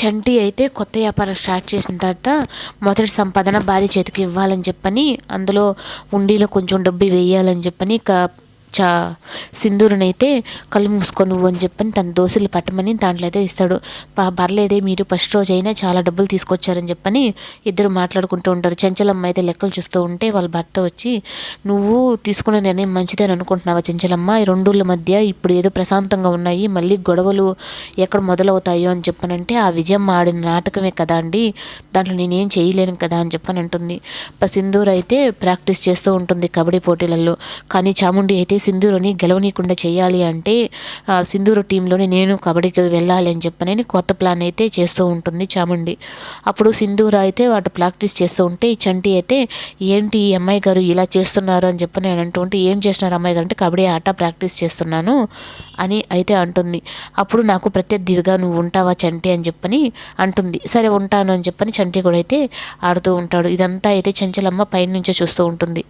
చంటి అయితే కొత్త వ్యాపారం స్టార్ట్ చేసిన తర్వాత మొదటి సంపాదన భార్య చేతికి ఇవ్వాలని చెప్పని అందులో ఉండీలో కొంచెం డబ్బు వేయాలని చెప్పని క చా సింధూరునైతే కళ్ళు మూసుకొని నువ్వు అని చెప్పని తన దోశలు పట్టమని దాంట్లో అయితే ఇస్తాడు. పర్లేదే మీరు ఫస్ట్ రోజు అయినా చాలా డబ్బులు తీసుకొచ్చారని చెప్పని ఇద్దరు మాట్లాడుకుంటూ ఉంటారు. చెంచలమ్మ అయితే లెక్కలు చూస్తూ ఉంటే వాళ్ళ భర్త వచ్చి నువ్వు తీసుకున్న నిర్ణయం మంచిదని అనుకుంటున్నావా చెంచలమ్మ? ఈ రెండుళ్ళ మధ్య ఇప్పుడు ఏదో ప్రశాంతంగా ఉన్నాయి మళ్ళీ గొడవలు ఎక్కడ మొదలవుతాయో అని చెప్పనంటే ఆ విజయం ఆడిన నాటకమే కదా అండి దాంట్లో నేనేం చేయలేను కదా అని చెప్పని అంటుంది. సింధూర్ అయితే ప్రాక్టీస్ చేస్తూ ఉంటుంది కబడ్డీ పోటీలలో. కానీ చాముండి అయితే సింధూరుని గెలవనీయకుండా చేయాలి అంటే సింధూరు టీంలోనే నేను కబడ్డీకి వెళ్ళాలి అని చెప్పని కొత్త ప్లాన్ అయితే చేస్తూ ఉంటుంది చాముండి. అప్పుడు సింధూర అయితే వాటి ప్రాక్టీస్ చేస్తూ ఉంటే ఈ చంటి అయితే ఏంటి ఈ అమ్మాయి గారు ఇలా చేస్తున్నారు అని చెప్పని నేను అంటూ ఉంటే ఏం చేస్తున్నారు అమ్మాయి గారు? అంటే కబడ్డీ ఆట ప్రాక్టీస్ చేస్తున్నాను అని అయితే అంటుంది. అప్పుడు నాకు ప్రత్యర్థిగా నువ్వు ఉంటావా చంటి? అని చెప్పని అంటుంది. సరే ఉంటాను అని చెప్పని చంటి కూడా అయితే ఆడుతూ ఉంటాడు. ఇదంతా అయితే చంచలమ్మ పైనుంచే చూస్తూ ఉంటుంది.